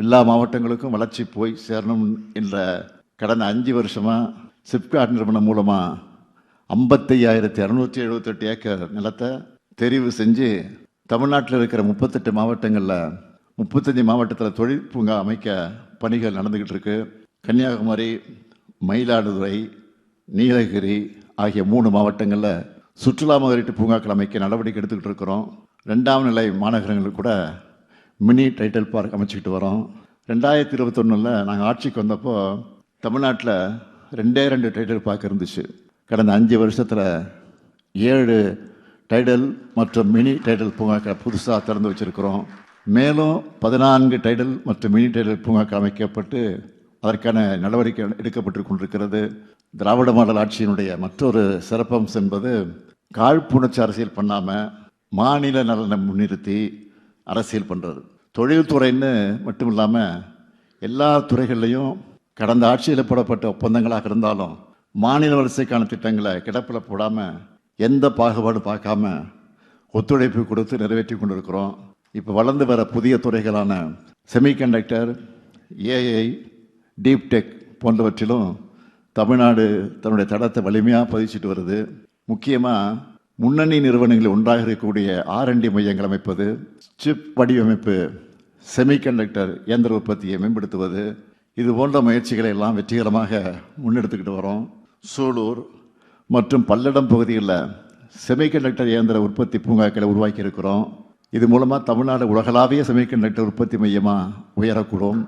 எல்லா மாவட்டங்களுக்கும் வளர்ச்சி போய் சேரணும் என்ற கடந்த அஞ்சு வருஷமாக சிப்காட் நிறுவனம் மூலமாக ஐம்பத்தையாயிரத்தி இரநூத்தி எழுபத்தெட்டு ஏக்கர் நிலத்தை தெரிவு செஞ்சு தமிழ்நாட்டில் இருக்கிற முப்பத்தெட்டு மாவட்டங்களில் முப்பத்தஞ்சு மாவட்டத்தில் தொழில் பூங்கா அமைக்க பணிகள் நடந்துக்கிட்டு இருக்கு. கன்னியாகுமரி மயிலாடுதுறை நீலகிரி ஆகிய மூணு மாவட்டங்களில் சுற்றுலா முதலீட்டு பூங்காக்கள் அமைக்க நடவடிக்கை எடுத்துக்கிட்டு இருக்கிறோம். ரெண்டாம் நிலை மாநகரங்கள் கூட மினி டைட்டில் பார்க் அமைச்சிக்கிட்டு வரோம். ரெண்டாயிரத்தி இருபத்தொன்னில் நாங்கள் ஆட்சிக்கு வந்தப்போ தமிழ்நாட்டில் ரெண்டே ரெண்டு டைட்டில் பார்க் இருந்துச்சு. கடந்த அஞ்சு வருஷத்தில் ஏழு டைடல் மற்றும் மினி டைடல் பூங்காக்கள் புதுசாக திறந்து வச்சுருக்கிறோம். மேலும் பதினான்கு டைடல் மற்றும் மினி டைடல் பூங்காக்கள் அமைக்கப்பட்டு அதற்கான நடவடிக்கை எடுக்கப்பட்டு கொண்டிருக்கிறது. திராவிட மாடல் ஆட்சியினுடைய மற்றொரு சிறப்பம்சம் என்பது காழ்ப்புணர்ச்சி அரசியல் பண்ணாமல் மாநில நலனை முன்னிறுத்தி அரசியல் பண்ணுறது தொழில்துறைன்னு மட்டும் இல்லாமல் எல்லா துறைகள்லையும் கடந்த ஆட்சியில் போடப்பட்ட ஒப்பந்தங்களாக இருந்தாலும் மாநில வரிசைக்கான திட்டங்களை கிடப்பில் போடாமல் எந்த பாகுபாடு பார்க்காம ஒத்துழைப்பு கொடுத்து நிறைவேற்றி கொண்டிருக்கிறோம். இப்போ வளர்ந்து வர புதிய துறைகளான செமிகண்டக்டர் ஏஐ டீப் டெக் போன்றவற்றிலும் தமிழ்நாடு தன்னுடைய தடத்தை வலிமையாக பதிச்சிட்டு வருது. முக்கியமாக முன்னணி நிறுவனங்களில் ஒன்றாக இருக்கக்கூடிய ஆர்என்டி மையங்கள் அமைப்பது சிப் வடிவமைப்பு செமிகண்டக்டர் இயந்திர உற்பத்தியை மேம்படுத்துவது இது போன்ற முயற்சிகளை எல்லாம் வெற்றிகரமாக முன்னெடுத்துக்கிட்டு வரோம். சூலூர் மற்றும் பல்லடம் பகுதிகளில் செமிகண்டக்டர் இயந்திர உற்பத்தி பூங்காக்களை உருவாக்கி இருக்கிறோம் இது மூலமாக தமிழ்நாடு உலகளாவிய செமிகண்டக்டர் உற்பத்தி மையமாக உயரக்கூடும்.